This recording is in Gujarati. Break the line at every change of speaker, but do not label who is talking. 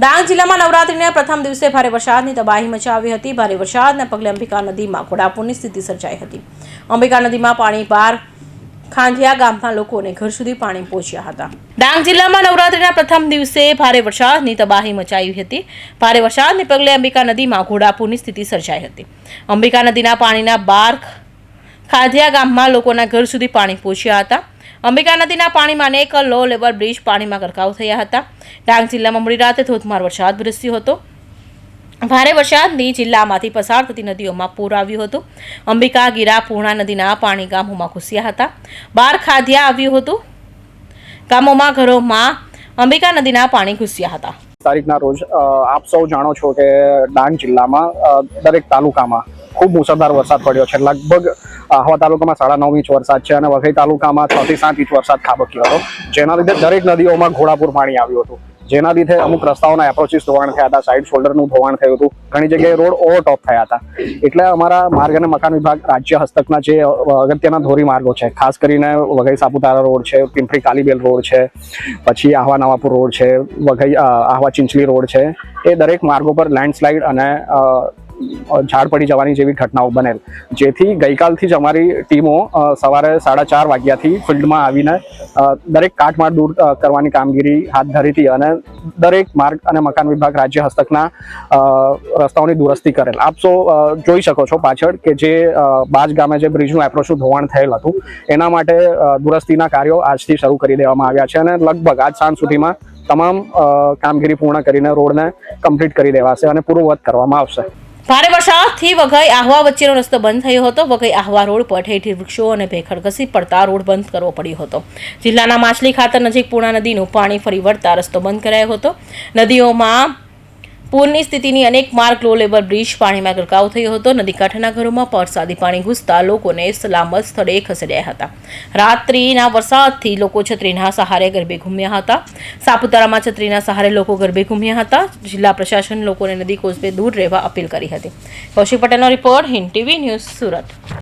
ડાંગ જિલ્લામાં નવરાત્રીના પ્રથમ દિવસે ભારે વરસાદની તબાહી મચાવી હતી. ભારે વરસાદના પગલે અંબિકા નદીમાં ઘોડાપૂરની સ્થિતિ સર્જાઈ હતી. અંબિકા નદીમાં પાણી પાર ખાંધિયા ગામના લોકોને ઘર સુધી પાણી પહોંચ્યા હતા. ડાંગ જિલ્લામાં નવરાત્રીના પ્રથમ દિવસે ભારે વરસાદની તબાહી મચાવી હતી. ભારે વરસાદને પગલે અંબિકા નદીમાં ઘોડાપૂરની સ્થિતિ સર્જાઈ હતી. અંબિકા નદીના પાણીના બાર ખાંધિયા ગામમાં લોકોના ઘર સુધી પાણી પહોંચ્યા હતા. અંબિકા નદીના પાણીમાં અનેક લો લેવલ બ્રિજ પાણીમાં ગરકાવ થયા હતા. ડાંગ જિલ્લામાં મોડી રાતે ધોધમાર વરસાદ વરસ્યો હતો. ભારે વરસાદની જિલ્લામાંથી પસાર થતી નદીઓમાં પૂર આવ્યું હતું. અંબિકા ગીરા પૂર્ણા નદીના પાણી ગામોમાં ઘૂસ્યા હતા. બાર ખાધિયા આવ્યું હતું. ગામોમાં ઘરોમાં અંબિકા નદીના પાણી ઘૂસ્યા હતા.
તારીખના રોજ આપ સૌ જાણો છો કે ડાંગ જિલ્લામાં દરેક તાલુકામાં ખૂબ મુસળધાર વરસાદ પડ્યો છે. લગભગ આહવા તાલુકામાં સાડા નવ ઇંચ વરસાદ છે અને વઘઈ તાલુકામાં છ થી સાત ઇંચ વરસાદ ખાબક્યો હતો. જેના લીધે દરેક નદીઓમાં ઘોડાપુર પાણી આવ્યું હતું. જેના લીધે અમુક રસ્તાઓના એપ્રોચીસ ધોવાણ થયા હતા સાઈડ શોલ્ડરનું ધોવાણ થયું હતું. ઘણી જગ્યાએ રોડ ઓવરટોપ થયા હતા. એટલે અમારા માર્ગ અને મકાન વિભાગ રાજ્ય હસ્તકના જે અગત્યના ધોરી માર્ગો છે, ખાસ કરીને વઘઈ સાપુતારા રોડ છે, પિંપરી કાલીબેલ રોડ છે, પછી આહવા નવાપુર રોડ છે, વઘઈ આહવા ચિંચલી રોડ છે. એ દરેક માર્ગો પર લેન્ડસ્લાઇડ અને ઝાડ પડી જવાની જેવી ઘટનાઓ બનેલ. જેથી ગઈકાલથી જ અમારી ટીમો સવારે સાડા ચાર વાગ્યાથી ફિલ્ડમાં આવીને દરેક કાટમાળ દૂર કરવાની કામગીરી હાથ ધરી હતી અને દરેક માર્ગ અને મકાન વિભાગ રાજ્ય હસ્તકના રસ્તાઓની દુરસ્તી કરેલ. આપ જોઈ શકો છો પાછળ કે જે બાજ ગામે જે બ્રિજનું એપ્રોચનું ધોવાણ થયેલ હતું, એના માટે દુરસ્તીના કાર્યો આજથી શરૂ કરી દેવામાં આવ્યા છે અને લગભગ આજ સાંજ સુધીમાં તમામ કામગીરી પૂર્ણ કરીને રોડને કમ્પ્લીટ કરી દેવાશે અને પૂર્વવત કરવામાં આવશે.
ભારે વરસાદથી વઘઈ આહવા વચ્ચેનો રસ્તો બંધ થયો હતો. વઘઈ આહવા રોડ પર ઠેર વૃક્ષો અને ભેખડ ઘસી પડતા રોડ બંધ કરવો પડ્યો હતો. જિલ્લાના માછલી ખાતર નજીક પૂર્ણા નદીનું પાણી ફરી વળતા રસ્તો બંધ કરાયો હતો. નદીઓમાં પૂરની સ્થિતિની અનેક માર્ગ લો લેવલ બ્રિજ પાણીમાં ગરકાવ થયો હતો. નદી કાંઠાના ઘરોમાં વરસાદી પાણી ઘૂસતા લોકોને સલામત સ્થળે ખસેડ્યા હતા. રાત્રિના વરસાદથી લોકો છત્રીના સહારે ગરબે ઘૂમ્યા હતા. સાપુતારામાં છત્રીના સહારે લોકો ગરબે ઘૂમ્યા હતા. જિલ્લા પ્રશાસન લોકોને નદી કોઝવે દૂર રહેવા અપીલ કરી હતી. કૌશિક પટેલનો report Hind TV news Surat.